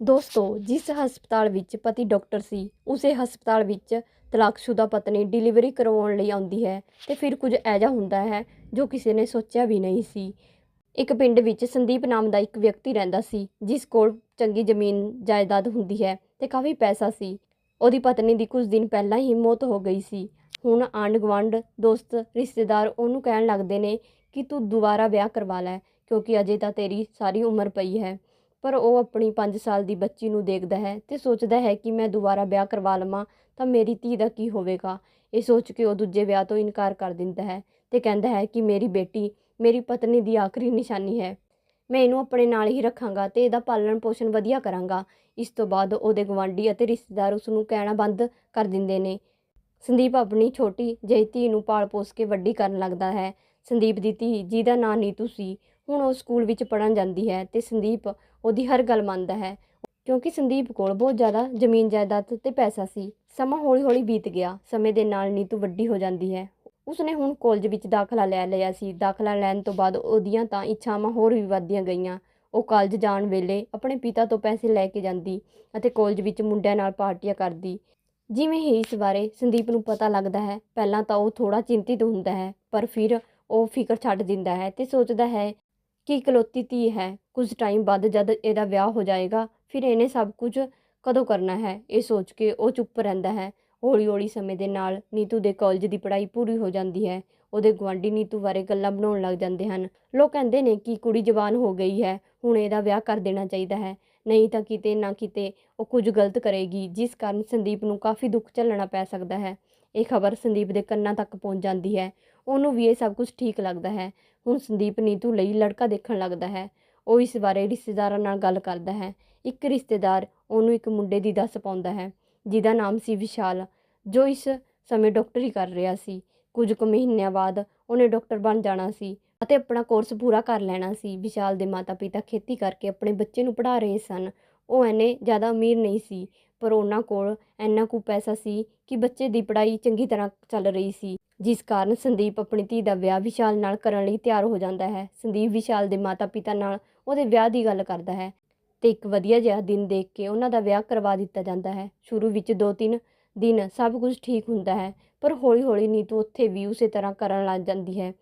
ਦੋਸਤੋ, ਜਿਸ ਹਸਪਤਾਲ ਵਿੱਚ ਪਤੀ ਡਾਕਟਰ ਸੀ, ਉਸੇ ਹਸਪਤਾਲ ਵਿੱਚ ਤਲਾਕਸ਼ੁਦਾ ਪਤਨੀ ਡਿਲੀਵਰੀ ਕਰਵਾਉਣ ਲਈ ਆਉਂਦੀ ਹੈ ਤੇ ਫਿਰ ਕੁਝ ਐਜਾ ਹੁੰਦਾ ਹੈ ਜੋ ਕਿਸੇ ਨੇ ਸੋਚਿਆ ਵੀ ਨਹੀਂ ਸੀ। ਇੱਕ ਪਿੰਡ ਵਿੱਚ ਸੰਦੀਪ ਨਾਮ ਦਾ ਇੱਕ ਵਿਅਕਤੀ ਰਹਿੰਦਾ ਸੀ, ਜਿਸ ਕੋਲ ਚੰਗੀ ਜ਼ਮੀਨ ਜਾਇਦਾਦ ਹੁੰਦੀ ਹੈ ਤੇ ਕਾਫੀ ਪੈਸਾ ਸੀ। ਉਹਦੀ ਪਤਨੀ ਦੀ ਕੁਝ ਦਿਨ ਪਹਿਲਾਂ ਹੀ ਮੌਤ ਹੋ ਗਈ ਸੀ। ਹੁਣ ਆਂਢ ਗੁਆਂਢ, ਦੋਸਤ, ਰਿਸ਼ਤੇਦਾਰ ਉਹਨੂੰ ਕਹਿਣ ਲੱਗਦੇ ਨੇ ਕਿ ਤੂੰ ਦੁਬਾਰਾ ਵਿਆਹ ਕਰਵਾ ਲੈ, ਕਿਉਂਕਿ ਅਜੇ ਤਾਂ ਤੇਰੀ ਸਾਰੀ ਉਮਰ ਪਈ ਹੈ। ਪਰ ਉਹ ਆਪਣੀ 5 ਸਾਲ ਦੀ ਬੱਚੀ ਨੂੰ ਦੇਖਦਾ ਹੈ ਤੇ ਸੋਚਦਾ ਹੈ ਕਿ ਮੈਂ ਦੁਬਾਰਾ ਵਿਆਹ ਕਰਵਾ ਲਵਾਂ ਤਾਂ ਮੇਰੀ ਧੀ ਦਾ ਕੀ ਹੋਵੇਗਾ। ਇਹ ਸੋਚ ਕੇ ਉਹ ਦੂਜੇ ਵਿਆਹ ਤੋਂ ਇਨਕਾਰ ਕਰ ਦਿੰਦਾ ਹੈ ਤੇ ਕਹਿੰਦਾ ਹੈ ਕਿ ਮੇਰੀ ਬੇਟੀ, ਮੇਰੀ ਪਤਨੀ ਦੀ ਆਖਰੀ ਨਿਸ਼ਾਨੀ ਹੈ। ਮੈਂ ਇਹਨੂੰ ਆਪਣੇ ਨਾਲ ਹੀ ਰੱਖਾਂਗਾ ਤੇ ਇਹਦਾ ਪਾਲਣ ਪੋਸ਼ਣ ਵਧੀਆ ਕਰਾਂਗਾ। ਇਸ ਤੋਂ ਬਾਅਦ ਉਹਦੇ ਗਵਾਂਢੀ ਅਤੇ ਰਿਸ਼ਤੇਦਾਰ ਉਸ ਨੂੰ ਕਹਿਣਾ ਬੰਦ ਕਰ ਦਿੰਦੇ ਨੇ। ਸੰਦੀਪ ਆਪਣੀ ਛੋਟੀ ਜਿਹੀ ਧੀ ਨੂੰ ਪਾਲ ਪੋਸ ਕੇ ਵੱਡੀ ਕਰਨ ਲੱਗਦਾ ਹੈ। ਸੰਦੀਪ ਦੀ ਧੀ, ਜਿਹਦਾ ਨਾਂ ਨੀਤੂ ਸੀ ਹੁਣ ਉਹ ਸਕੂਲ ਵਿੱਚ ਪੜਨ ਜਾਂਦੀ ਹੈ ਤੇ ਸੰਦੀਪ ਉਹਦੀ ਹਰ ਗੱਲ ਮੰਨਦਾ ਹੈ। ਕਿਉਂਕਿ ਸੰਦੀਪ ਕੋਲ ਬਹੁਤ ਜ਼ਿਆਦਾ ਜ਼ਮੀਨ ਜਾਇਦਾਦ ਤੇ ਪੈਸਾ ਸੀ। ਸਮਾਂ ਹੌਲੀ-ਹੌਲੀ ਬੀਤ ਗਿਆ। ਸਮੇਂ ਦੇ ਨਾਲ ਨੀਤੂ ਵੱਡੀ ਹੋ ਜਾਂਦੀ ਹੈ। ਉਸਨੇ ਹੁਣ ਕਾਲਜ ਵਿੱਚ ਦਾਖਲਾ ਲੈ ਲਿਆ ਸੀ। ਦਾਖਲਾ ਲੈਣ ਤੋਂ ਬਾਅਦ ਉਹਦੀਆਂ ਤਾਂ ਇੱਛਾਵਾਂ ਹੋਰ ਵੀ ਵੱਧਦੀਆਂ ਗਈਆਂ। ਉਹ ਕਾਲਜ ਜਾਣ ਵੇਲੇ ਆਪਣੇ ਪਿਤਾ ਤੋਂ ਪੈਸੇ ਲੈ ਕੇ ਜਾਂਦੀ ਅਤੇ ਕਾਲਜ ਵਿੱਚ ਮੁੰਡਿਆਂ ਨਾਲ ਪਾਰਟੀਆਂ ਕਰਦੀ। ਜਿਵੇਂ ਹੀ ਇਸ ਬਾਰੇ ਸੰਦੀਪ ਨੂੰ ਪਤਾ ਲੱਗਦਾ ਹੈ, ਪਹਿਲਾਂ ਤਾਂ ਉਹ ਥੋੜਾ ਚਿੰਤਿਤ ਹੁੰਦਾ ਹੈ, ਪਰ ਫਿਰ ਉਹ ਫਿਕਰ ਛੱਡ ਦਿੰਦਾ ਹੈ ਤੇ ਸੋਚਦਾ ਹੈ ਕਿ ਇਕਲੌਤੀ ਧੀ ਹੈ। ਕੁਝ ਟਾਈਮ ਬਾਅਦ ਜਦ ਇਹਦਾ ਵਿਆਹ ਹੋ ਜਾਏਗਾ, ਫਿਰ ਇਹਨੇ ਸਭ ਕੁਝ ਕਦੋਂ ਕਰਨਾ ਹੈ? ਇਹ ਸੋਚ ਕੇ ਉਹ ਚੁੱਪ ਰਹਿੰਦਾ ਹੈ। ਹੌਲੀ-ਹੌਲੀ ਸਮੇਂ ਦੇ ਨਾਲ ਨੀਤੂ ਦੇ ਕਾਲਜ ਦੀ ਪੜ੍ਹਾਈ ਪੂਰੀ ਹੋ ਜਾਂਦੀ ਹੈ। ਉਹਦੇ ਗੁਆਂਢੀ ਨੀਤੂ ਬਾਰੇ ਗੱਲਾਂ ਬਣਾਉਣ ਲੱਗ ਜਾਂਦੇ ਹਨ। ਲੋਕ ਕਹਿੰਦੇ ਨੇ ਕਿ ਕੁੜੀ ਜਵਾਨ ਹੋ ਗਈ ਹੈ, ਹੁਣ ਇਹਦਾ ਵਿਆਹ ਕਰ ਦੇਣਾ ਚਾਹੀਦਾ ਹੈ। ਨਹੀਂ ਤਾਂ ਕਿਤੇ ਨਾ ਕਿਤੇ ਉਹ ਕੁਝ ਗਲਤ ਕਰੇਗੀ, ਜਿਸ ਕਾਰਨ ਸੰਦੀਪ ਨੂੰ ਕਾਫੀ ਦੁੱਖ ਝੱਲਣਾ ਪੈ ਸਕਦਾ ਹੈ। ਇਹ ਖਬਰ ਸੰਦੀਪ ਦੇ ਕੰਨਾਂ ਤੱਕ ਪਹੁੰਚ ਜਾਂਦੀ ਹੈ। ਉਹਨੂੰ ਵੀ ਇਹ ਸਭ ਕੁਝ ਠੀਕ ਲੱਗਦਾ ਹੈ। ਹੁਣ ਸੰਦੀਪ ਨੀਤੂ ਲਈ ਲੜਕਾ ਦੇਖਣ ਲੱਗਦਾ ਹੈ। ਉਹ ਇਸ ਬਾਰੇ ਰਿਸ਼ਤੇਦਾਰਾਂ ਨਾਲ ਗੱਲ ਕਰਦਾ ਹੈ। ਇੱਕ ਰਿਸ਼ਤੇਦਾਰ ਉਹਨੂੰ ਇੱਕ ਮੁੰਡੇ ਦੀ ਦੱਸ ਪਾਉਂਦਾ ਹੈ, ਜਿਹਦਾ ਨਾਮ ਸੀ ਵਿਸ਼ਾਲ, ਜੋ ਇਸ ਸਮੇਂ ਡਾਕਟਰੀ ਕਰ ਰਿਹਾ ਸੀ। ਕੁਝ ਕੁ ਮਹੀਨਿਆਂ ਬਾਅਦ ਉਹਨੇ ਡਾਕਟਰ ਬਣ ਜਾਣਾ ਸੀ ਅਤੇ ਆਪਣਾ ਕੋਰਸ ਪੂਰਾ ਕਰ ਲੈਣਾ ਸੀ। ਵਿਸ਼ਾਲ ਦੇ ਮਾਤਾ-ਪਿਤਾ ਖੇਤੀ ਕਰਕੇ ਆਪਣੇ ਬੱਚੇ ਨੂੰ ਪੜ੍ਹਾ ਰਹੇ ਸਨ। ਉਹ ਐਨੇ ਜ਼ਿਆਦਾ ਅਮੀਰ ਨਹੀਂ ਸੀ, ਪਰ ਉਹਨਾਂ ਕੋਲ ਇੰਨਾ ਕੁ ਪੈਸਾ ਸੀ ਕਿ ਬੱਚੇ ਦੀ ਪੜ੍ਹਾਈ ਚੰਗੀ ਤਰ੍ਹਾਂ ਚੱਲ ਰਹੀ ਸੀ। ਜਿਸ ਕਾਰਨ ਸੰਦੀਪ ਆਪਣੀ ਧੀ ਦਾ ਵਿਆਹ ਵਿਸ਼ਾਲ ਨਾਲ ਕਰਨ ਲਈ ਤਿਆਰ ਹੋ ਜਾਂਦਾ ਹੈ। ਸੰਦੀਪ ਵਿਸ਼ਾਲ ਦੇ ਮਾਤਾ-ਪਿਤਾ ਨਾਲ ਉਹਦੇ ਵਿਆਹ ਦੀ ਗੱਲ ਕਰਦਾ ਹੈ ਤੇ ਇੱਕ ਵਧੀਆ ਜਿਹਾ ਦਿਨ ਦੇਖ ਕੇ ਉਹਨਾਂ ਦਾ ਵਿਆਹ ਕਰਵਾ ਦਿੱਤਾ ਜਾਂਦਾ ਹੈ। ਸ਼ੁਰੂ ਵਿੱਚ 2-3 ਦਿਨ ਸਭ ਕੁਝ ਠੀਕ ਹੁੰਦਾ ਹੈ, ਪਰ ਹੌਲੀ-ਹੌਲੀ ਨੀਤੂ ਉੱਥੇ ਵੀ ਉਸੇ ਤਰ੍ਹਾਂ ਕਰਨ ਲੱਗ ਜਾਂਦੀ ਹੈ।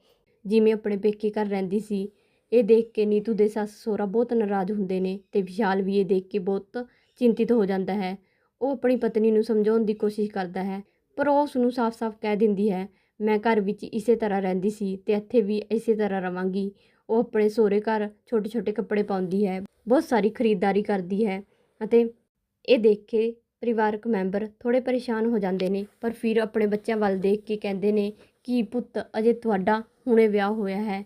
ਜਿਵੇਂ ਆਪਣੇ ਪੇਕੇ ਘਰ ਰਹਿੰਦੀ ਸੀ, ਇਹ ਦੇਖ ਕੇ ਨੀਤੂ ਦੇ ਸੱਸ ਸਹੁਰਾ ਬਹੁਤ ਨਾਰਾਜ਼ ਹੁੰਦੇ ਨੇ ਤੇ ਵਿਸ਼ਾਲ ਵੀ ਇਹ ਦੇਖ ਕੇ ਬਹੁਤ ਚਿੰਤਿਤ ਹੋ ਜਾਂਦਾ ਹੈ। ਉਹ ਆਪਣੀ ਪਤਨੀ ਨੂੰ ਸਮਝਾਉਣ ਦੀ ਕੋਸ਼ਿਸ਼ ਕਰਦਾ ਹੈ, ਪਰ ਉਹ ਉਸ ਨੂੰ ਸਾਫ਼-ਸਾਫ਼ ਕਹਿ ਦਿੰਦੀ ਹੈ ਮੈਂ ਘਰ ਵਿੱਚ ਇਸੇ ਤਰ੍ਹਾਂ ਰਹਿੰਦੀ ਸੀ ਤੇ ਇੱਥੇ ਵੀ ਇਸੇ ਤਰ੍ਹਾਂ ਰਵਾਂਗੀ। ਉਹ ਆਪਣੇ ਸਹੁਰੇ ਘਰ ਛੋਟੇ-ਛੋਟੇ ਕੱਪੜੇ ਪਾਉਂਦੀ ਹੈ, ਬਹੁਤ ਸਾਰੀ ਖਰੀਦਦਾਰੀ ਕਰਦੀ ਹੈ ਅਤੇ ਇਹ ਦੇਖ ਕੇ ਪਰਿਵਾਰਕ ਮੈਂਬਰ ਥੋੜੇ ਪਰੇਸ਼ਾਨ ਹੋ ਜਾਂਦੇ ਨੇ, ਪਰ ਫਿਰ ਆਪਣੇ ਬੱਚਿਆਂ ਵੱਲ ਦੇਖ ਕੇ ਕਹਿੰਦੇ ਨੇ ਕਿ ਪੁੱਤ, ਅਜੇ ਤੁਹਾਡਾ ਹੁਣੇ ਵਿਆਹ ਹੋਇਆ ਹੈ।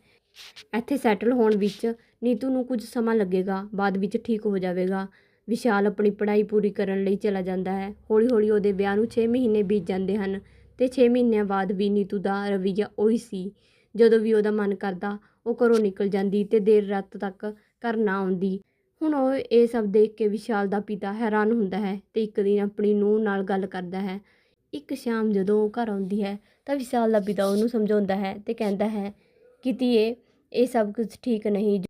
ਇੱਥੇ ਸੈਟਲ ਹੋਣ ਵਿੱਚ ਨੀਤੂ ਨੂੰ ਕੁਝ ਸਮਾਂ ਲੱਗੇਗਾ, ਬਾਅਦ ਵਿੱਚ ਠੀਕ ਹੋ ਜਾਵੇਗਾ। ਵਿਸ਼ਾਲ ਆਪਣੀ ਪੜ੍ਹਾਈ ਪੂਰੀ ਕਰਨ ਲਈ ਚਲਾ ਜਾਂਦਾ ਹੈ। ਹੌਲੀ-ਹੌਲੀ ਉਹਦੇ ਵਿਆਹ ਨੂੰ 6 ਮਹੀਨੇ ਬੀਤ ਜਾਂਦੇ ਹਨ। ਤੇ 6 ਮਹੀਨਿਆਂ ਬਾਅਦ ਵੀ ਨੀਤੂ ਦਾ ਰਵੱਈਆ ਉਹੀ ਸੀ। ਜਦੋਂ ਵੀ ਉਹਦਾ ਮਨ ਕਰਦਾ, ਉਹ ਘਰੋਂ ਨਿਕਲ ਜਾਂਦੀ ਤੇ ਦੇਰ ਰਾਤ ਤੱਕ ਘਰ ਨਾ ਆਉਂਦੀ। ਹੁਣ ਉਹ ਇਹ ਸਭ ਦੇਖ ਕੇ ਵਿਸ਼ਾਲ ਦਾ ਪਿਤਾ ਹੈਰਾਨ ਹੁੰਦਾ ਹੈ ਤੇ ਇੱਕ ਦਿਨ ਆਪਣੀ ਨੂੰਹ ਨਾਲ ਗੱਲ ਕਰਦਾ ਹੈ। ਇੱਕ ਸ਼ਾਮ ਜਦੋਂ ਉਹ ਘਰ ਆਉਂਦੀ ਹੈ, ਤਾਂ ਵਿਸ਼ਾਲ ਦਾ ਪਿਤਾ ਉਹਨੂੰ ਸਮਝਾਉਂਦਾ ਹੈ ਤੇ ਕਹਿੰਦਾ ਹੈ ਕਿ ਧੀਏ, ਇਹ ਸਭ ਕੁਝ ਠੀਕ ਨਹੀਂ।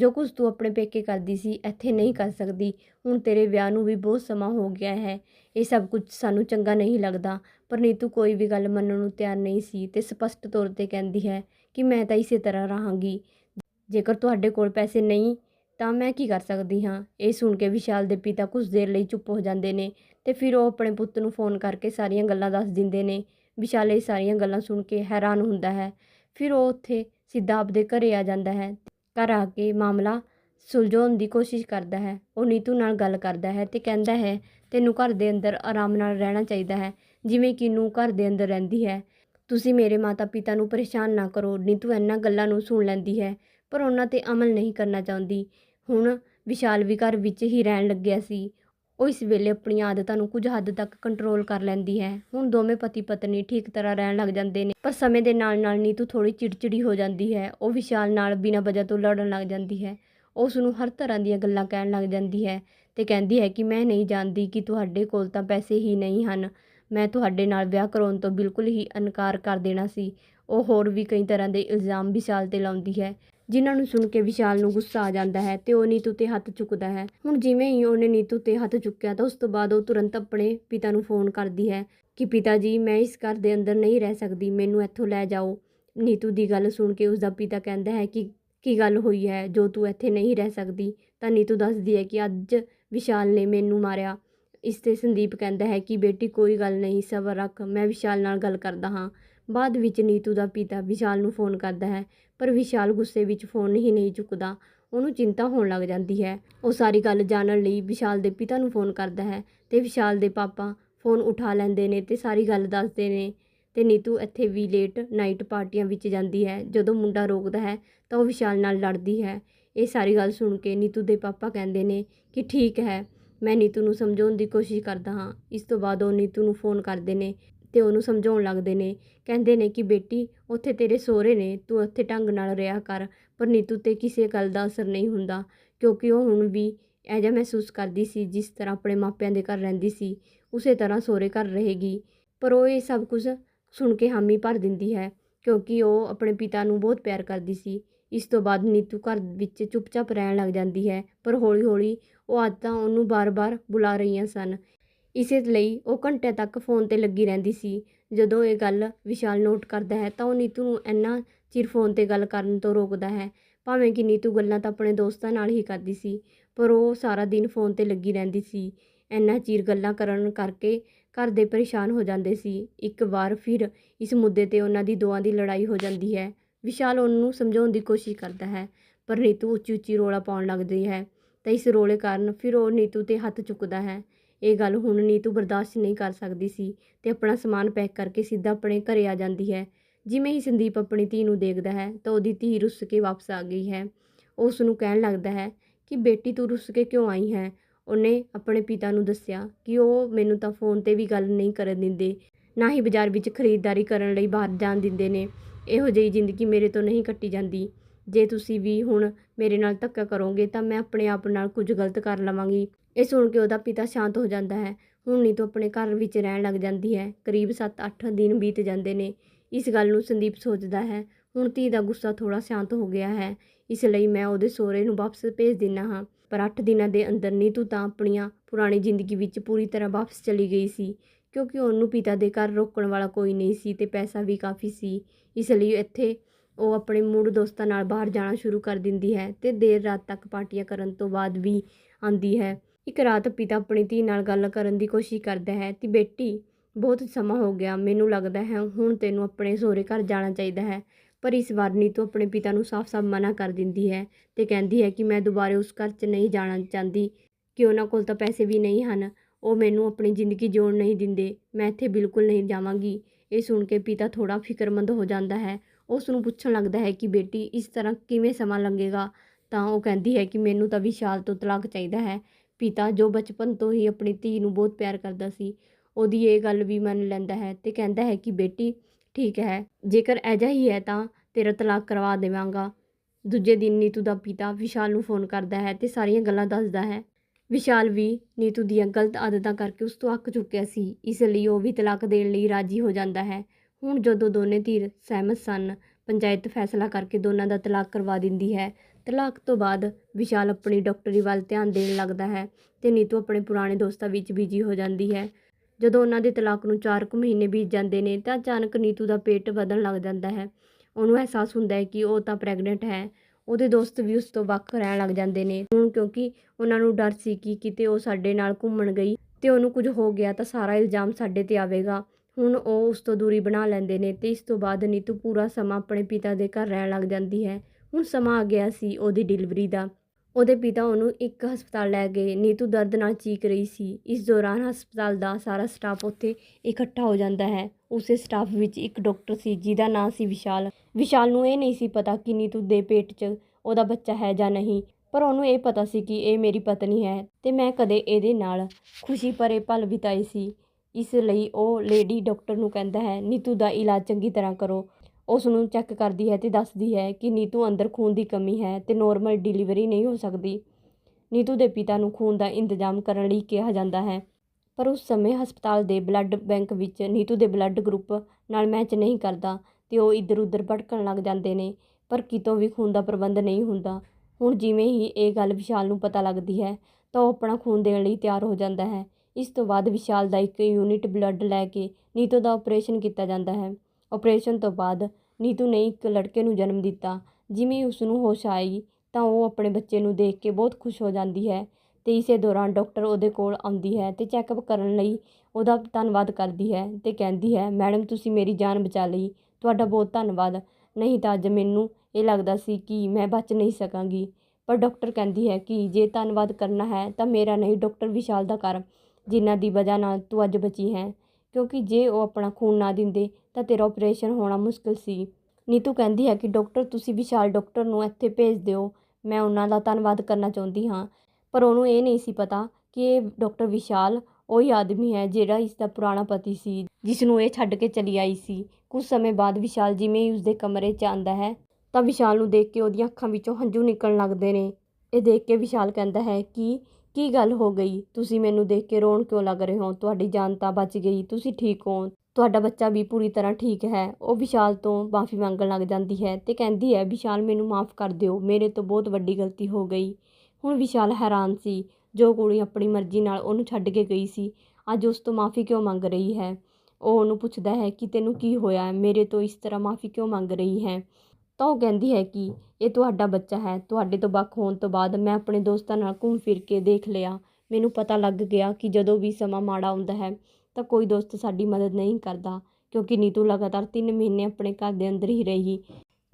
ਜੋ ਕੁਝ ਤੂੰ ਆਪਣੇ ਪੇਕੇ ਕਰਦੀ ਸੀ, ਇੱਥੇ ਨਹੀਂ ਕਰ ਸਕਦੀ। ਹੁਣ ਤੇਰੇ ਵਿਆਹ ਨੂੰ ਵੀ ਬਹੁਤ ਸਮਾਂ ਹੋ ਗਿਆ ਹੈ। ਇਹ ਸਭ ਕੁਝ ਸਾਨੂੰ ਚੰਗਾ ਨਹੀਂ ਲੱਗਦਾ। ਪਰ ਨੀਤੂ ਕੋਈ ਵੀ ਗੱਲ ਮੰਨਣ ਨੂੰ ਤਿਆਰ ਨਹੀਂ ਸੀ ਤੇ ਸਪਸ਼ਟ ਤੌਰ ਤੇ ਕਹਿੰਦੀ ਹੈ ਕਿ ਮੈਂ ਤਾਂ ਇਸੇ ਤਰ੍ਹਾਂ ਰਹਾਂਗੀ। ਜੇਕਰ ਤੁਹਾਡੇ ਕੋਲ ਪੈਸੇ ਨਹੀਂ, ਤਾਂ ਮੈਂ ਕੀ ਕਰ ਸਕਦੀ ਹਾਂ? ਇਹ ਸੁਣ ਕੇ ਵਿਸ਼ਾਲ ਦੇ ਪਿਤਾ ਕੁਝ ਦੇਰ ਲਈ ਚੁੱਪ ਹੋ ਜਾਂਦੇ ਨੇ ਤੇ ਫਿਰ ਉਹ ਆਪਣੇ ਪੁੱਤ ਨੂੰ ਫੋਨ ਕਰਕੇ ਸਾਰੀਆਂ ਗੱਲਾਂ ਦੱਸ ਦਿੰਦੇ ਨੇ। ਵਿਸ਼ਾਲ ਇਹ ਸਾਰੀਆਂ ਗੱਲਾਂ ਸੁਣ ਕੇ ਹੈਰਾਨ ਹੁੰਦਾ ਹੈ। ਫਿਰ ਉਹ ਉੱਥੇ ਸਿੱਧਾ ਆਪਦੇ ਘਰੇ ਆ ਜਾਂਦਾ ਹੈ। ਘਰ ਆ ਕੇ ਮਾਮਲਾ ਸੁਲਝਾਉਣ ਦੀ ਕੋਸ਼ਿਸ਼ ਕਰਦਾ ਹੈ। ਉਹ ਨੀਤੂ ਨਾਲ ਗੱਲ ਕਰਦਾ ਹੈ ਅਤੇ ਕਹਿੰਦਾ ਹੈ, ਤੈਨੂੰ ਘਰ ਦੇ ਅੰਦਰ ਆਰਾਮ ਨਾਲ ਰਹਿਣਾ ਚਾਹੀਦਾ ਹੈ, ਜਿਵੇਂ ਕਿ ਨੂੰ ਘਰ ਦੇ ਅੰਦਰ ਰਹਿੰਦੀ ਹੈ। ਤੁਸੀਂ ਮੇਰੇ ਮਾਤਾ-ਪਿਤਾ ਨੂੰ ਪਰੇਸ਼ਾਨ ਨਾ ਕਰੋ ਨੀਤੂ ਇਹਨਾਂ ਗੱਲਾਂ ਨੂੰ ਸੁਣ ਲੈਂਦੀ ਹੈ, ਪਰ ਉਹਨਾਂ ਤੇ ਅਮਲ ਨਹੀਂ ਕਰਨਾ ਚਾਹੁੰਦੀ। ਹੁਣ ਵਿਸ਼ਾਲ ਵੀ ਘਰ ਵਿੱਚ ਹੀ ਰਹਿਣ ਲੱਗਿਆ ਸੀ। ਉਹ ਇਸ ਵੇਲੇ ਆਪਣੀਆਂ ਆਦਤਾਂ ਨੂੰ ਕੁਝ ਹੱਦ ਤੱਕ ਕੰਟਰੋਲ ਕਰ ਲੈਂਦੀ ਹੈ। ਹੁਣ ਦੋਵੇਂ ਪਤੀ ਪਤਨੀ ਠੀਕ ਤਰ੍ਹਾਂ ਰਹਿਣ ਲੱਗ ਜਾਂਦੇ ਨੇ, ਪਰ ਸਮੇਂ ਦੇ ਨਾਲ ਨਾਲ ਨੀਤੂ ਥੋੜੀ ਚਿੜਚਿੜੀ ਹੋ ਜਾਂਦੀ ਹੈ। ਉਹ ਵਿਸ਼ਾਲ ਨਾਲ ਬਿਨਾਂ ਵਜ੍ਹਾ ਤੋਂ ਲੜਨ ਲੱਗ ਜਾਂਦੀ ਹੈ। ਉਸ ਨੂੰ ਹਰ ਤਰ੍ਹਾਂ ਦੀਆਂ ਗੱਲਾਂ ਕਹਿਣ ਲੱਗ ਜਾਂਦੀ ਹੈ ਤੇ ਕਹਿੰਦੀ ਹੈ ਕਿ ਮੈਂ ਨਹੀਂ ਜਾਣਦੀ ਕਿ ਤੁਹਾਡੇ ਕੋਲ ਤਾਂ ਪੈਸੇ ਹੀ ਨਹੀਂ ਹਨ। ਮੈਂ ਤੁਹਾਡੇ ਨਾਲ ਵਿਆਹ ਕਰਾਉਣ ਤੋਂ ਬਿਲਕੁਲ ਹੀ ਇਨਕਾਰ ਕਰ ਦੇਣਾ ਸੀ। ਉਹ ਹੋਰ ਵੀ ਕਈ ਤਰ੍ਹਾਂ ਦੇ ਇਲਜ਼ਾਮ ਵਿਸ਼ਾਲ ਤੇ ਲਾਉਂਦੀ ਹੈ। ਜਿਨ੍ਹਾਂ ਨੂੰ ਸੁਣ ਕੇ ਵਿਸ਼ਾਲ ਨੂੰ ਗੁੱਸਾ ਆ ਜਾਂਦਾ ਹੈ ਤੇ ਉਹ ਨੀਤੂ ਤੇ ਹੱਥ ਚੁੱਕਦਾ ਹੈ। ਹੁਣ ਜਿਵੇਂ ਹੀ ਉਹਨੇ ਨੀਤੂ ਤੇ ਹੱਥ ਚੁੱਕਿਆ ਤਾਂ ਉਸ ਤੋਂ ਬਾਅਦ ਉਹ ਤੁਰੰਤ ਆਪਣੇ ਪਿਤਾ ਨੂੰ ਫੋਨ ਕਰਦੀ ਹੈ ਕਿ, ਪਿਤਾ ਜੀ, ਮੈਂ ਇਸ ਘਰ ਦੇ ਅੰਦਰ ਨਹੀਂ ਰਹਿ ਸਕਦੀ, ਮੈਨੂੰ ਇੱਥੋਂ ਲੈ ਜਾਓ। ਨੀਤੂ ਦੀ ਗੱਲ ਸੁਣ ਕੇ ਉਸਦਾ ਪਿਤਾ ਕਹਿੰਦਾ ਹੈ ਕਿ, ਕੀ ਗੱਲ ਹੋਈ ਹੈ? ਜੋ ਤੂੰ ਇੱਥੇ ਨਹੀਂ ਰਹਿ ਸਕਦੀ, ਤਾਂ ਨੀਤੂ ਦੱਸਦੀ ਹੈ ਕਿ ਅੱਜ ਵਿਸ਼ਾਲ ਨੇ ਮੈਨੂੰ ਮਾਰਿਆ। ਇਸ ਤੇ ਸੰਦੀਪ ਕਹਿੰਦਾ ਹੈ ਕਿ, ਬੇਟੀ, ਕੋਈ ਗੱਲ ਨਹੀਂ, ਸਬਰ ਰੱਖ, ਮੈਂ ਵਿਸ਼ਾਲ ਨਾਲ ਗੱਲ ਕਰਦਾ ਹਾਂ। ਬਾਅਦ ਵਿੱਚ ਨੀਤੂ ਦਾ ਪਿਤਾ ਵਿਸ਼ਾਲ ਨੂੰ ਫੋਨ ਕਰਦਾ ਹੈ, ਪਰ ਵਿਸ਼ਾਲ ਗੁੱਸੇ ਵਿੱਚ ਫੋਨ ਹੀ ਨਹੀਂ ਚੁੱਕਦਾ। ਉਹਨੂੰ ਚਿੰਤਾ ਹੋਣ ਲੱਗ ਜਾਂਦੀ ਹੈ। ਉਹ ਸਾਰੀ ਗੱਲ ਜਾਣਨ ਲਈ ਵਿਸ਼ਾਲ ਦੇ ਪਿਤਾ ਨੂੰ ਫੋਨ ਕਰਦਾ ਹੈ ਤੇ ਵਿਸ਼ਾਲ ਦੇ ਪਾਪਾ ਫੋਨ ਉਠਾ ਲੈਂਦੇ ਨੇ ਤੇ ਸਾਰੀ ਗੱਲ ਦੱਸਦੇ ਨੇ। ਤੇ ਨੀਤੂ ਇੱਥੇ ਵੀ ਲੇਟ ਨਾਈਟ ਪਾਰਟੀਆਂ ਵਿੱਚ ਜਾਂਦੀ ਹੈ। ਜਦੋਂ ਮੁੰਡਾ ਰੋਕਦਾ ਹੈ ਤਾਂ ਉਹ ਵਿਸ਼ਾਲ ਨਾਲ ਲੜਦੀ ਹੈ। ਇਹ ਸਾਰੀ ਗੱਲ ਸੁਣ ਕੇ ਨੀਤੂ ਦੇ ਪਾਪਾ ਕਹਿੰਦੇ ਨੇ ਕਿ ਠੀਕ ਹੈ, ਮੈਂ ਨੀਤੂ ਨੂੰ ਸਮਝਾਉਣ ਦੀ ਕੋਸ਼ਿਸ਼ ਕਰਦਾ ਹਾਂ। ਇਸ ਤੋਂ ਬਾਅਦ ਉਹ ਨੀਤੂ ਨੂੰ ਫੋਨ ਕਰਦੇ ਨੇ ਤੇ ਉਹਨੂੰ ਸਮਝਾਉਣ ਲੱਗਦੇ ਨੇ। ਕਹਿੰਦੇ ਨੇ ਕਿ ਬੇਟੀ, ਉੱਥੇ ਤੇਰੇ ਸਹੁਰੇ ਨੇ, ਤੂੰ ਉੱਥੇ ਢੰਗ ਨਾਲ ਰਿਹਾ ਕਰ, ਪਰ ਨੀਤੂ ਤੇ ਕਿਸੇ ਗੱਲ ਦਾ ਅਸਰ ਨਹੀਂ ਹੁੰਦਾ, ਕਿਉਂਕਿ ਉਹ ਹੁਣ ਵੀ ਇਹ ਜਿਹਾ ਮਹਿਸੂਸ ਕਰਦੀ ਸੀ ਜਿਸ ਤਰ੍ਹਾਂ ਆਪਣੇ ਮਾਪਿਆਂ ਦੇ ਘਰ ਰਹਿੰਦੀ ਸੀ, ਉਸੇ ਤਰ੍ਹਾਂ ਸਹੁਰੇ ਘਰ ਰਹੇਗੀ। ਪਰ ਉਹ ਇਹ ਸਭ ਕੁਝ ਸੁਣ ਕੇ ਹਾਮੀ ਭਰ ਦਿੰਦੀ ਹੈ, ਕਿਉਂਕਿ ਉਹ ਆਪਣੇ ਪਿਤਾ ਨੂੰ ਬਹੁਤ ਪਿਆਰ ਕਰਦੀ ਸੀ। ਇਸ ਤੋਂ ਬਾਅਦ ਨੀਤੂ ਘਰ ਵਿੱਚ ਚੁੱਪਚਾਪ ਰਹਿਣ ਲੱਗ ਜਾਂਦੀ ਹੈ, ਪਰ ਹੌਲੀ-ਹੌਲੀ ਉਹ ਆਦਤਾਂ ਉਹਨੂੰ ਬਾਰ-ਬਾਰ ਬੁਲਾ ਰਹੀਆਂ ਸਨ। ਇਸੇ ਲਈ ਉਹ ਘੰਟਿਆਂ ਤੱਕ ਫੋਨ ਤੇ ਲੱਗੀ ਰਹਿੰਦੀ ਸੀ। ਜਦੋਂ ਇਹ ਗੱਲ ਵਿਸ਼ਾਲ ਨੋਟ ਕਰਦਾ ਹੈ ਤਾਂ ਉਹ ਨੀਤੂ ਨੂੰ ਇੰਨਾ ਚਿਰ ਫੋਨ ਤੇ ਗੱਲ ਕਰਨ ਤੋਂ ਰੋਕਦਾ ਹੈ, ਭਾਵੇਂ ਕਿ ਨੀਤੂ ਗੱਲਾਂ ਤਾਂ ਆਪਣੇ ਦੋਸਤਾਂ ਨਾਲ ਹੀ ਕਰਦੀ ਸੀ, ਪਰ ਉਹ ਸਾਰਾ ਦਿਨ ਫੋਨ ਤੇ ਲੱਗੀ ਰਹਿੰਦੀ ਸੀ। ਇੰਨਾ ਚਿਰ ਗੱਲਾਂ ਕਰਨ ਕਰਕੇ ਘਰ ਦੇ ਪਰੇਸ਼ਾਨ ਹੋ ਜਾਂਦੇ ਸੀ। ਇੱਕ ਵਾਰ ਫਿਰ ਇਸ ਮੁੱਦੇ ਤੇ ਉਹਨਾਂ ਦੀ ਦੋਵਾਂ ਦੀ ਲੜਾਈ ਹੋ ਜਾਂਦੀ ਹੈ। ਵਿਸ਼ਾਲ ਉਹਨੂੰ ਸਮਝਾਉਣ ਦੀ ਕੋਸ਼ਿਸ਼ ਕਰਦਾ ਹੈ, ਪਰ ਨੀਤੂ ਉੱਚੀ ਉੱਚੀ ਰੋਲਾ ਪਾਉਣ ਲੱਗਦੀ ਹੈ। ਤਾਂ ਇਸ ਰੋਲੇ ਕਾਰਨ ਫਿਰ ਉਹ ਨੀਤੂ ਤੇ ਹੱਥ ਚੁੱਕਦਾ ਹੈ। ਇਹ ਗੱਲ ਹੁਣ ਨੀਤੂ ਬਰਦਾਸ਼ਤ ਨਹੀਂ ਕਰ ਸਕਦੀ ਸੀ ਤੇ ਆਪਣਾ ਸਮਾਨ ਪੈਕ ਕਰਕੇ ਸਿੱਧਾ ਆਪਣੇ ਘਰੇ ਆ ਜਾਂਦੀ ਹੈ। ਜਿਵੇਂ ਹੀ ਸੰਦੀਪ ਆਪਣੀ ਧੀ ਨੂੰ ਦੇਖਦਾ ਹੈ ਤਾਂ ਉਹਦੀ ਧੀ ਰੁੱਸ ਕੇ ਵਾਪਸ ਆ ਗਈ ਹੈ। ਉਹ ਉਸ ਨੂੰ ਕਹਿਣ ਲੱਗਦਾ ਹੈ ਕਿ ਬੇਟੀ ਤੂੰ ਰੁੱਸ ਕੇ ਕਿਉਂ ਆਈ ਹੈ? ਉਹਨੇ ਆਪਣੇ ਪਿਤਾ ਨੂੰ ਦੱਸਿਆ ਕਿ ਉਹ ਮੈਨੂੰ ਤਾਂ ਫੋਨ ਤੇ ਵੀ ਗੱਲ ਨਹੀਂ ਕਰਨ ਦਿੰਦੇ, ਨਾ ਹੀ ਬਾਜ਼ਾਰ ਵਿੱਚ ਖਰੀਦਦਾਰੀ ਕਰਨ ਲਈ ਬਾਹਰ ਜਾਣ ਦਿੰਦੇ ਨੇ। ਇਹੋ ਜਿਹੀ ਜ਼ਿੰਦਗੀ ਮੇਰੇ ਤੋਂ ਨਹੀਂ ਕੱਟੀ ਜਾਂਦੀ। ਜੇ ਤੁਸੀਂ ਵੀ ਹੁਣ ਮੇਰੇ ਨਾਲ ਧੱਕਾ ਕਰੋਗੇ ਤਾਂ ਮੈਂ ਆਪਣੇ ਆਪ ਨਾਲ ਕੁਝ ਗਲਤ ਕਰ ਲਵਾਂਗੀ। ਇਹ ਸੁਣ ਕੇ ਉਹਦਾ ਪਿਤਾ ਸ਼ਾਂਤ ਹੋ ਜਾਂਦਾ ਹੈ। ਹੁਣ ਨਹੀਂ ਨੀਤੂ ਆਪਣੇ ਘਰ ਵਿੱਚ ਰਹਿਣ ਲੱਗ ਜਾਂਦੀ ਹੈ। ਕਰੀਬ 7-8 ਦਿਨ ਬੀਤ ਜਾਂਦੇ ਨੇ। ਇਸ ਗੱਲ ਨੂੰ ਸੰਦੀਪ ਸੋਚਦਾ ਹੈ। ਹੁਣ ਧੀ ਦਾ ਗੁੱਸਾ ਥੋੜਾ ਸ਼ਾਂਤ ਹੋ ਗਿਆ ਹੈ। ਇਸ ਲਈ ਮੈਂ ਉਹਦੇ ਸਹੁਰੇ ਨੂੰ ਵਾਪਸ ਭੇਜ ਦਿੰਨਾ ਹਾਂ। ਪਰ 8 ਦਿਨਾਂ ਦੇ ਅੰਦਰ ਨਹੀਂ ਤੂੰ ਤਾਂ ਆਪਣੀਆਂ ਪੁਰਾਣੀ ਜ਼ਿੰਦਗੀ ਵਿੱਚ ਪੂਰੀ ਤਰ੍ਹਾਂ ਵਾਪਸ ਚਲੀ ਗਈ ਸੀ। ਕਿਉਂਕਿ ਉਹਨੂੰ ਪਿਤਾ ਦੇ ਘਰ ਰੋਕਣ ਵਾਲਾ ਕੋਈ ਨਹੀਂ ਸੀ ਤੇ ਪੈਸਾ ਵੀ ਕਾਫੀ ਸੀ। ਇਸ ਲਈ ਇੱਥੇ ਉਹ ਆਪਣੇ ਮੂਡ ਦੋਸਤਾਂ ਨਾਲ ਬਾਹਰ ਜਾਣਾ ਸ਼ੁਰੂ ਕਰ ਦਿੰਦੀ ਹੈ ਤੇ ਦੇਰ ਰਾਤ ਤੱਕ ਪਾਰਟੀਆਂ ਕਰਨ ਤੋਂ ਬਾਅਦ ਵੀ ਆਂਦੀ ਹੈ। ਇੱਕ ਰਾਤ ਪਿਤਾ ਆਪਣੀ ਧੀ ਨਾਲ ਗੱਲ ਕਰਨ ਦੀ ਕੋਸ਼ਿਸ਼ ਕਰਦਾ ਹੈ ਕਿ ਬੇਟੀ, ਬਹੁਤ ਸਮਾਂ ਹੋ ਗਿਆ, ਮੈਨੂੰ ਲੱਗਦਾ ਹੈ ਹੁਣ ਤੈਨੂੰ ਆਪਣੇ ਸਹੁਰੇ ਘਰ ਜਾਣਾ ਚਾਹੀਦਾ ਹੈ, ਪਰ ਇਸ ਵਾਰ ਨੀਤੂ ਆਪਣੇ ਪਿਤਾ ਨੂੰ ਸਾਫ਼-ਸਾਫ਼ ਮਨਾ ਕਰ ਦਿੰਦੀ ਹੈ ਤੇ ਕਹਿੰਦੀ ਹੈ ਕਿ ਮੈਂ ਦੁਬਾਰੇ ਉਸ ਘਰ 'ਚ ਨਹੀਂ ਜਾਣਾ ਚਾਹੁੰਦੀ, ਕਿ ਉਹਨਾਂ ਕੋਲ ਤਾਂ ਪੈਸੇ ਵੀ ਨਹੀਂ ਹਨ, ਉਹ ਮੈਨੂੰ ਆਪਣੀ ਜ਼ਿੰਦਗੀ ਜਿਉਣ ਨਹੀਂ ਦਿੰਦੇ, ਮੈਂ ਇੱਥੇ ਬਿਲਕੁਲ ਨਹੀਂ ਜਾਵਾਂਗੀ। ਇਹ ਸੁਣ ਕੇ ਪਿਤਾ ਥੋੜਾ ਫਿਕਰਮੰਦ ਹੋ ਜਾਂਦਾ ਹੈ, ਉਸ ਨੂੰ ਪੁੱਛਣ ਲੱਗਦਾ ਹੈ ਕਿ ਬੇਟੀ, ਇਸ ਤਰ੍ਹਾਂ ਕਿਵੇਂ ਸਮਾਂ ਲੰਘੇਗਾ? ਤਾਂ ਉਹ ਕਹਿੰਦੀ ਹੈ ਕਿ ਮੈਨੂੰ ਤਾਂ ਵਿਸ਼ਾਲ ਤੋਂ ਤਲਾਕ ਚਾਹੀਦਾ ਹੈ ਪਿਤਾ ਜੋ ਬਚਪਨ ਤੋਂ ਹੀ ਆਪਣੀ ਧੀ ਨੂੰ ਬਹੁਤ ਪਿਆਰ ਕਰਦਾ ਸੀ, ਉਹਦੀ ਇਹ ਗੱਲ ਵੀ ਮੰਨ ਲੈਂਦਾ ਹੈ ਤੇ ਕਹਿੰਦਾ ਹੈ ਕਿ ਬੇਟੀ, ਠੀਕ ਹੈ, ਜੇਕਰ ਐਜਾ ਹੀ ਹੈ ਤਾਂ ਤੇਰਾ ਤਲਾਕ ਕਰਵਾ ਦੇਵਾਂਗਾ। ਦੂਜੇ ਦਿਨ ਨੀਤੂ ਦਾ ਪਿਤਾ ਵਿਸ਼ਾਲ ਨੂੰ ਫੋਨ ਕਰਦਾ ਹੈ ਤੇ ਸਾਰੀਆਂ ਗੱਲਾਂ ਦੱਸਦਾ ਹੈ। ਵਿਸ਼ਾਲ ਵੀ ਨੀਤੂ ਦੀਆਂ ਗਲਤ ਆਦਤਾਂ ਕਰਕੇ ਉਸ ਤੋਂ ਅੱਕ ਚੁੱਕਿਆ ਸੀ, ਇਸ ਲਈ ਉਹ ਵੀ ਤਲਾਕ ਦੇਣ ਲਈ ਰਾਜੀ ਹੋ ਜਾਂਦਾ ਹੈ। ਹੁਣ ਜਦੋਂ ਦੋਨੇ ਧਿਰ ਸਹਿਮਤ ਸਨ, ਪੰਚਾਇਤ ਫੈਸਲਾ ਕਰਕੇ ਦੋਨਾਂ ਦਾ ਤਲਾਕ ਕਰਵਾ ਦਿੰਦੀ ਹੈ ਤਲਾਕ ਤੋਂ ਬਾਅਦ ਵਿਸ਼ਾਲ ਆਪਣੀ ਡਾਕਟਰੀ ਵੱਲ ਧਿਆਨ ਦੇਣ ਲੱਗਦਾ ਹੈ ਤੇ ਨੀਤੂ ਆਪਣੇ ਪੁਰਾਣੇ ਦੋਸਤਾਂ ਵਿੱਚ ਬਿਜ਼ੀ ਹੋ ਜਾਂਦੀ ਹੈ। ਜਦੋਂ ਉਹਨਾਂ ਦੇ ਤਲਾਕ ਨੂੰ 4 ਕੁ ਮਹੀਨੇ ਬੀਤ ਜਾਂਦੇ ਨੇ ਤਾਂ ਅਚਾਨਕ ਨੀਤੂ ਦਾ ਪੇਟ ਵਧਣ ਲੱਗ ਜਾਂਦਾ ਹੈ। ਉਹਨੂੰ ਅਹਿਸਾਸ ਹੁੰਦਾ ਹੈ ਕਿ ਉਹ ਤਾਂ ਪ੍ਰੈਗਨੈਂਟ ਹੈ। ਉਹਦੇ ਦੋਸਤ ਵੀ ਉਸ ਤੋਂ ਵੱਖ ਰਹਿਣ ਲੱਗ ਜਾਂਦੇ ਨੇ। ਹੁਣ ਕਿਉਂਕਿ ਉਹਨਾਂ ਨੂੰ ਡਰ ਸੀ ਕਿ ਕਿਤੇ ਉਹ ਸਾਡੇ ਨਾਲ ਘੁੰਮਣ ਗਈ ਤੇ ਉਹਨੂੰ ਕੁਝ ਹੋ ਗਿਆ ਤਾਂ ਸਾਰਾ ਇਲਜ਼ਾਮ ਸਾਡੇ ਤੇ ਆਵੇਗਾ। ਹੁਣ ਉਹ ਉਸ ਤੋਂ ਦੂਰੀ ਬਣਾ ਲੈਂਦੇ ਨੇ ਤੇ ਇਸ ਤੋਂ ਬਾਅਦ ਨੀਤੂ ਪੂਰਾ ਸਮਾਂ ਆਪਣੇ ਪਿਤਾ ਦੇ ਘਰ ਰਹਿਣ ਲੱਗ ਜਾਂਦੀ ਹੈ। ਹੁਣ ਸਮਾਂ ਆ ਗਿਆ ਸੀ ਉਹਦੀ ਡਿਲੀਵਰੀ ਦਾ। ਉਹਦੇ ਪਿਤਾ ਉਹਨੂੰ ਇੱਕ ਹਸਪਤਾਲ ਲੈ ਗਏ। ਨੀਤੂ ਦਰਦ ਨਾਲ ਚੀਕ ਰਹੀ ਸੀ। ਇਸ ਦੌਰਾਨ ਹਸਪਤਾਲ ਦਾ ਸਾਰਾ ਸਟਾਫ ਉੱਥੇ ਇਕੱਠਾ ਹੋ ਜਾਂਦਾ ਹੈ। ਉਸੇ ਸਟਾਫ ਵਿੱਚ ਇੱਕ ਡਾਕਟਰ ਸੀ, ਜਿਹਦਾ ਨਾਂ ਸੀ ਵਿਸ਼ਾਲ। ਵਿਸ਼ਾਲ ਨੂੰ ਇਹ ਨਹੀਂ ਸੀ ਪਤਾ ਕਿ ਨੀਤੂ ਦੇ ਪੇਟ 'ਚ ਉਹਦਾ ਬੱਚਾ ਹੈ ਜਾਂ ਨਹੀਂ, ਪਰ ਉਹਨੂੰ ਇਹ ਪਤਾ ਸੀ ਕਿ ਇਹ ਮੇਰੀ ਪਤਨੀ ਹੈ ਤੇ ਮੈਂ ਕਦੇ ਇਹਦੇ ਨਾਲ ਖੁਸ਼ੀ ਭਰੇ ਪਲ ਬਿਤਾਏ ਸੀ। ਇਸ ਲਈ ਉਹ ਲੇਡੀ ਡਾਕਟਰ ਨੂੰ ਕਹਿੰਦਾ ਹੈ, ਨੀਤੂ ਦਾ ਇਲਾਜ ਚੰਗੀ ਤਰ੍ਹਾਂ ਕਰੋ। ਉਸ ਨੂੰ ਚੈੱਕ ਕਰਦੀ ਹੈ ਤੇ ਦੱਸਦੀ ਹੈ ਕਿ ਨੀਤੂ ਅੰਦਰ ਖੂਨ ਦੀ ਕਮੀ ਹੈ ਤੇ ਨੋਰਮਲ ਡਿਲੀਵਰੀ ਨਹੀਂ ਹੋ ਸਕਦੀ। ਨੀਤੂ ਦੇ ਪਿਤਾ ਨੂੰ ਖੂਨ ਦਾ ਇੰਤਜ਼ਾਮ ਕਰਨ ਲਈ ਕਿਹਾ ਜਾਂਦਾ ਹੈ, ਪਰ ਉਸ ਸਮੇਂ ਹਸਪਤਾਲ ਦੇ ਬਲੱਡ ਬੈਂਕ ਵਿੱਚ ਨੀਤੂ ਦੇ ਬਲੱਡ ਗਰੁੱਪ ਨਾਲ ਮੈਚ ਨਹੀਂ ਕਰਦਾ ਤੇ ਉਹ ਇੱਧਰ ਉੱਧਰ ਭਟਕਣ ਲੱਗ ਜਾਂਦੇ ਨੇ, ਪਰ ਕਿਤੋਂ ਵੀ ਖੂਨ ਦਾ ਪ੍ਰਬੰਧ ਨਹੀਂ ਹੁੰਦਾ। ਹੁਣ ਜਿਵੇਂ ਹੀ ਇਹ ਗੱਲ ਵਿਸ਼ਾਲ ਨੂੰ ਪਤਾ ਲੱਗਦੀ ਹੈ, ਤਾਂ ਉਹ ਆਪਣਾ ਖੂਨ ਦੇਣ ਲਈ ਤਿਆਰ ਹੋ ਜਾਂਦਾ ਹੈ। ਇਸ ਤੋਂ ਬਾਅਦ ਵਿਸ਼ਾਲ ਦਾ ਇੱਕ ਯੂਨਿਟ ਬਲੱਡ ਲੈ ਕੇ ਨੀਤੂ ਦਾ ਆਪਰੇਸ਼ਨ ਕੀਤਾ ਜਾਂਦਾ ਹੈ। ਆਪਰੇਸ਼ਨ ਤੋਂ ਬਾਅਦ ਨੀਤੂ ਨੇ ਇੱਕ ਲੜਕੇ ਨੂੰ ਜਨਮ ਦਿੱਤਾ। ਜਿਵੇਂ ਉਸ ਨੂੰ ਹੋਸ਼ ਆਈ, ਤਾਂ ਉਹ ਆਪਣੇ ਬੱਚੇ ਨੂੰ ਦੇਖ ਕੇ ਬਹੁਤ ਖੁਸ਼ ਹੋ ਜਾਂਦੀ ਹੈ ਤੇ ਇਸੇ ਦੌਰਾਨ ਡਾਕਟਰ ਉਹਦੇ ਕੋਲ ਆਉਂਦੀ ਹੈ ਤੇ ਚੈੱਕਅਪ ਕਰਨ ਲਈ ਉਹਦਾ ਧੰਨਵਾਦ ਕਰਦੀ ਹੈ ਤੇ ਕਹਿੰਦੀ ਹੈ, ਮੈਡਮ, ਤੁਸੀਂ ਮੇਰੀ ਜਾਨ ਬਚਾ ਲਈ। ਤੁਹਾਡਾ ਬਹੁਤ ਧੰਨਵਾਦ। ਨਹੀਂ ਤਾਂ ਅੱਜ ਮੈਨੂੰ ਇਹ ਲੱਗਦਾ ਸੀ ਕਿ ਮੈਂ ਬਚ ਨਹੀਂ ਸਕਾਂਗੀ। ਪਰ ਡਾਕਟਰ ਕਹਿੰਦੀ ਹੈ ਕਿ ਜੇ ਧੰਨਵਾਦ ਕਰਨਾ ਹੈ ਤਾਂ ਮੇਰਾ ਨਹੀਂ, ਡਾਕਟਰ ਵਿਸ਼ਾਲ ਦਾ ਕਰ ਜਿਨ੍ਹਾਂ ਦੀ ਵਜ੍ਹਾ ਨਾਲ ਤੂੰ ਅੱਜ ਬਚੀ ਹੈ। ਕਿਉਂਕਿ ਜੇ ਉਹ ਆਪਣਾ ਖੂਨ ਨਾ ਦਿੰਦੇ ਤਾਂ ਤੇਰਾ ਆਪਰੇਸ਼ਨ ਹੋਣਾ ਮੁਸ਼ਕਲ ਸੀ। ਨੀਤੂ ਕਹਿੰਦੀ ਹੈ ਕਿ ਡਾਕਟਰ, ਤੁਸੀਂ ਵਿਸ਼ਾਲ ਡਾਕਟਰ ਨੂੰ ਇੱਥੇ ਭੇਜ ਦਿਓ। ਮੈਂ ਉਹਨਾਂ ਦਾ ਧੰਨਵਾਦ ਕਰਨਾ ਚਾਹੁੰਦੀ ਹਾਂ। ਪਰ ਉਹਨੂੰ ਇਹ ਨਹੀਂ ਸੀ ਪਤਾ ਕਿ ਇਹ ਡਾਕਟਰ ਵਿਸ਼ਾਲ ਉਹੀ ਆਦਮੀ ਹੈ ਜਿਹੜਾ ਇਸ ਦਾ ਪੁਰਾਣਾ ਪਤੀ ਸੀ ਜਿਸ ਨੂੰ ਇਹ ਛੱਡ ਕੇ ਚਲੀ ਆਈ ਸੀ। ਕੁਝ ਸਮੇਂ ਬਾਅਦ ਵਿਸ਼ਾਲ ਜਿਵੇਂ ਹੀ ਉਸਦੇ ਕਮਰੇ 'ਚ ਆਉਂਦਾ ਹੈ, ਤਾਂ ਵਿਸ਼ਾਲ ਨੂੰ ਦੇਖ ਕੇ ਉਹਦੀਆਂ ਅੱਖਾਂ ਵਿੱਚੋਂ ਹੰਝੂ ਨਿਕਲਣ ਲੱਗਦੇ ਨੇ। ਇਹ ਦੇਖ ਕੇ ਵਿਸ਼ਾਲ ਕਹਿੰਦਾ ਹੈ ਕਿ ਕੀ ਗੱਲ ਹੋ ਗਈ? ਤੁਸੀਂ ਮੈਨੂੰ ਦੇਖ ਕੇ ਰੋਣ ਕਿਉਂ ਲੱਗ ਰਹੇ ਹੋ? ਤੁਹਾਡੀ ਜਾਨ ਤਾਂ ਬਚ ਗਈ। ਤੁਸੀਂ ਠੀਕ ਹੋ? ਤੁਹਾਡਾ ਬੱਚਾ ਵੀ ਪੂਰੀ ਤਰ੍ਹਾਂ ਠੀਕ ਹੈ। ਉਹ ਵਿਸ਼ਾਲ ਤੋਂ ਮਾਫੀ ਮੰਗਣ ਲੱਗ ਜਾਂਦੀ ਹੈ ਤੇ ਕਹਿੰਦੀ ਹੈ, ਵਿਸ਼ਾਲ, ਮੈਨੂੰ ਮਾਫ ਕਰ ਦਿਓ। ਮੇਰੇ ਤੋਂ ਬਹੁਤ ਵੱਡੀ ਗਲਤੀ ਹੋ ਗਈ। ਹੁਣ ਵਿਸ਼ਾਲ ਹੈਰਾਨ ਸੀ। ਜੋ ਕੁੜੀ ਆਪਣੀ ਮਰਜ਼ੀ ਨਾਲ ਉਹਨੂੰ ਛੱਡ ਕੇ ਗਈ ਸੀ, ਅੱਜ ਉਸ ਤੋਂ ਮਾਫੀ ਕਿਉਂ ਮੰਗ ਰਹੀ ਹੈ? ਉਹ ਉਹਨੂੰ ਪੁੱਛਦਾ ਹੈ ਕਿ ਤੈਨੂੰ ਕੀ ਹੋਇਆ? ਮੇਰੇ ਤੋਂ ਇਸ ਤਰ੍ਹਾਂ ਮਾਫੀ ਕਿਉਂ ਮੰਗ ਰਹੀ ਹੈ? ਤਾਂ ਉਹ ਕਹਿੰਦੀ ਹੈ ਕਿ ਇਹ ਤੁਹਾਡਾ ਬੱਚਾ ਹੈ, ਤੁਹਾਡੇ ਤੋਂ ਵੱਖ ਹੋਣ ਤੋਂ ਬਾਅਦ ਮੈਂ ਆਪਣੇ ਦੋਸਤਾਂ ਨਾਲ ਘੁੰਮ ਫਿਰ ਕੇ ਦੇਖ ਲਿਆ। ਮੈਨੂੰ ਪਤਾ ਲੱਗ ਗਿਆ ਕਿ ਜਦੋਂ ਵੀ ਸਮਾਂ ਮਾੜਾ ਆਉਂਦਾ ਹੈ, ਤਾਂ ਕੋਈ ਦੋਸਤ ਸਾਡੀ ਮਦਦ ਨਹੀਂ ਕਰਦਾ, ਕਿਉਂਕਿ ਨੀਤੂ ਲਗਾਤਾਰ 3 ਮਹੀਨੇ ਆਪਣੇ ਘਰ ਦੇ ਅੰਦਰ ਹੀ ਰਹੀ।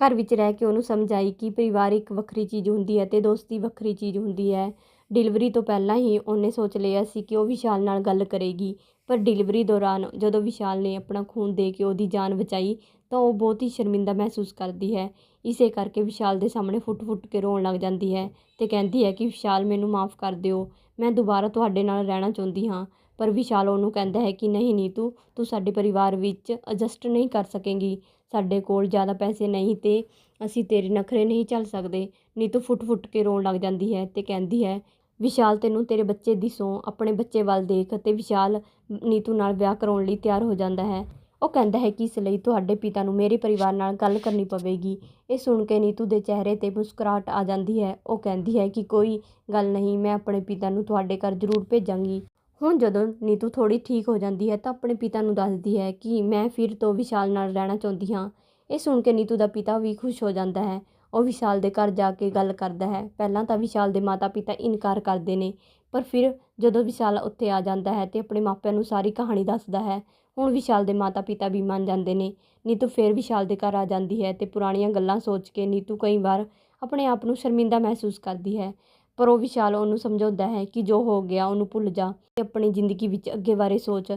ਘਰ ਵਿੱਚ ਰਹਿ ਕੇ ਉਹਨੂੰ ਸਮਝ ਆਈ ਕਿ ਪਰਿਵਾਰ ਇੱਕ ਵੱਖਰੀ ਚੀਜ਼ ਹੁੰਦੀ ਹੈ ਤੇ ਦੋਸਤੀ ਵੱਖਰੀ ਚੀਜ਼ ਹੁੰਦੀ ਹੈ। ਡਿਲੀਵਰੀ ਤੋਂ ਪਹਿਲਾਂ ਹੀ ਉਹਨੇ ਸੋਚ ਲਿਆ ਸੀ ਕਿ ਉਹ ਵਿਸ਼ਾਲ ਨਾਲ ਗੱਲ ਕਰੇਗੀ, ਪਰ ਡਿਲੀਵਰੀ ਦੌਰਾਨ ਜਦੋਂ ਵਿਸ਼ਾਲ ਨੇ ਆਪਣਾ ਖੂਨ ਦੇ ਕੇ ਉਹਦੀ ਜਾਨ ਬਚਾਈ ਤਾਂ ਉਹ ਬਹੁਤ ਹੀ ਸ਼ਰਮਿੰਦਾ ਮਹਿਸੂਸ ਕਰਦੀ ਹੈ। ਇਸੇ ਕਰਕੇ ਵਿਸ਼ਾਲ ਦੇ ਸਾਹਮਣੇ ਫੁੱਟ-ਫੁੱਟ ਕੇ ਰੋਣ ਲੱਗ ਜਾਂਦੀ ਹੈ ਤੇ ਕਹਿੰਦੀ ਹੈ ਕਿ ਵਿਸ਼ਾਲ ਮੈਨੂੰ ਮਾਫ ਕਰ ਦਿਓ, ਮੈਂ ਦੁਬਾਰਾ ਤੁਹਾਡੇ ਨਾਲ ਰਹਿਣਾ ਚਾਹੁੰਦੀ ਹਾਂ। ਪਰ ਵਿਸ਼ਾਲ ਉਹਨੂੰ ਕਹਿੰਦਾ ਹੈ ਕਿ ਨਹੀਂ ਨੀਤੂ, ਤੂੰ ਸਾਡੇ ਪਰਿਵਾਰ ਵਿੱਚ ਐਡਜਸਟ ਨਹੀਂ ਕਰ ਸਕੇਂਗੀ। ਸਾਡੇ ਕੋਲ ਜ਼ਿਆਦਾ ਪੈਸੇ ਨਹੀਂ ਤੇ ਅਸੀਂ ਤੇਰੇ ਨਖਰੇ ਨਹੀਂ ਚੱਲ ਸਕਦੇ। ਨੀਤੂ ਫੁੱਟ-ਫੁੱਟ ਕੇ ਰੋਣ ਲੱਗ ਜਾਂਦੀ ਹੈ ਤੇ ਕਹਿੰਦੀ ਹੈ, ਵਿਸ਼ਾਲ, ਤੈਨੂੰ ਤੇਰੇ ਬੱਚੇ ਦੀ ਸੌਂ ਆਪਣੇ ਬੱਚੇ ਵੱਲ ਦੇਖ ਅਤੇ ਵਿਸ਼ਾਲ ਨੀਤੂ ਨਾਲ ਵਿਆਹ ਕਰਾਉਣ ਲਈ ਤਿਆਰ ਹੋ ਜਾਂਦਾ ਹੈ। ਉਹ ਕਹਿੰਦਾ ਹੈ ਕਿ ਇਸ ਲਈ ਤੁਹਾਡੇ ਪਿਤਾ ਨੂੰ ਮੇਰੇ ਪਰਿਵਾਰ ਨਾਲ ਗੱਲ ਕਰਨੀ ਪਵੇਗੀ। ਇਹ ਸੁਣ ਕੇ ਨੀਤੂ ਦੇ ਚਿਹਰੇ ਤੇ ਮੁਸਕਰਾਹਟ ਆ ਜਾਂਦੀ ਹੈ। ਉਹ ਕਹਿੰਦੀ ਹੈ ਕਿ ਕੋਈ ਗੱਲ ਨਹੀਂ, ਮੈਂ ਆਪਣੇ ਪਿਤਾ ਨੂੰ ਤੁਹਾਡੇ ਘਰ ਜ਼ਰੂਰ ਭੇਜਾਂਗੀ। ਹੁਣ ਜਦੋਂ ਨੀਤੂ ਥੋੜੀ ਠੀਕ ਹੋ ਜਾਂਦੀ ਹੈ ਤਾਂ ਆਪਣੇ ਪਿਤਾ ਨੂੰ ਦੱਸਦੀ ਹੈ ਕਿ ਮੈਂ ਫਿਰ ਤੋਂ ਵਿਸ਼ਾਲ ਨਾਲ ਰਹਿਣਾ ਚਾਹੁੰਦੀ ਹਾਂ। ਇਹ ਸੁਣ ਕੇ ਨੀਤੂ ਦਾ ਪਿਤਾ ਵੀ ਖੁਸ਼ ਹੋ ਜਾਂਦਾ ਹੈ। ਉਹ ਵਿਸ਼ਾਲ ਦੇ ਘਰ ਜਾ ਕੇ ਗੱਲ ਕਰਦਾ ਹੈ। ਪਹਿਲਾਂ ਤਾਂ ਵਿਸ਼ਾਲ ਦੇ ਮਾਤਾ-ਪਿਤਾ ਇਨਕਾਰ ਕਰਦੇ ਨੇ, ਪਰ ਫਿਰ ਜਦੋਂ ਵਿਸ਼ਾਲ ਉੱਥੇ ਆ ਜਾਂਦਾ ਹੈ ਤੇ ਆਪਣੇ ਮਾਪਿਆਂ ਨੂੰ ਸਾਰੀ ਕਹਾਣੀ ਦੱਸਦਾ ਹੈ ਹੁਣ ਵਿਸ਼ਾਲ ਦੇ ਮਾਤਾ-ਪਿਤਾ ਵੀ ਮੰਨ ਜਾਂਦੇ ਨੇ। ਨੀਤੂ ਫਿਰ ਵਿਸ਼ਾਲ ਦੇ ਘਰ ਆ ਜਾਂਦੀ ਹੈ ਤੇ ਪੁਰਾਣੀਆਂ ਗੱਲਾਂ ਸੋਚ ਕੇ ਨੀਤੂ ਕਈ ਵਾਰ ਆਪਣੇ ਆਪ ਨੂੰ ਸ਼ਰਮਿੰਦਾ ਮਹਿਸੂਸ ਕਰਦੀ ਹੈ। ਪਰ ਉਹ ਵਿਸ਼ਾਲ ਉਹਨੂੰ ਸਮਝਾਉਂਦਾ ਹੈ ਕਿ ਜੋ ਹੋ ਗਿਆ ਉਹਨੂੰ ਭੁੱਲ ਜਾ ਤੇ ਆਪਣੀ ਜ਼ਿੰਦਗੀ ਵਿੱਚ ਅੱਗੇ ਬਾਰੇ ਸੋਚ।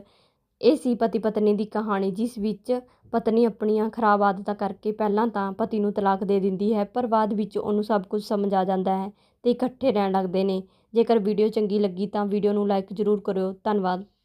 ਇਹ ਸੀ ਪਤੀ ਪਤਨੀ ਦੀ ਕਹਾਣੀ, ਜਿਸ ਵਿੱਚ ਪਤਨੀ ਆਪਣੀਆਂ ਖਰਾਬ ਆਦਤਾਂ ਕਰਕੇ ਪਹਿਲਾਂ ਤਾਂ ਪਤੀ ਨੂੰ ਤਲਾਕ ਦੇ ਦਿੰਦੀ ਹੈ, ਪਰ ਬਾਅਦ ਵਿੱਚ ਉਹਨੂੰ ਸਭ ਕੁਝ ਸਮਝ ਆ ਜਾਂਦਾ ਹੈ ਤੇ ਇਕੱਠੇ ਰਹਿਣ ਲੱਗਦੇ ਨੇ। ਜੇਕਰ ਵੀਡੀਓ ਚੰਗੀ ਲੱਗੀ ਤਾਂ ਵੀਡੀਓ ਨੂੰ ਲਾਈਕ ਜ਼ਰੂਰ ਕਰਿਓ। ਧੰਨਵਾਦ।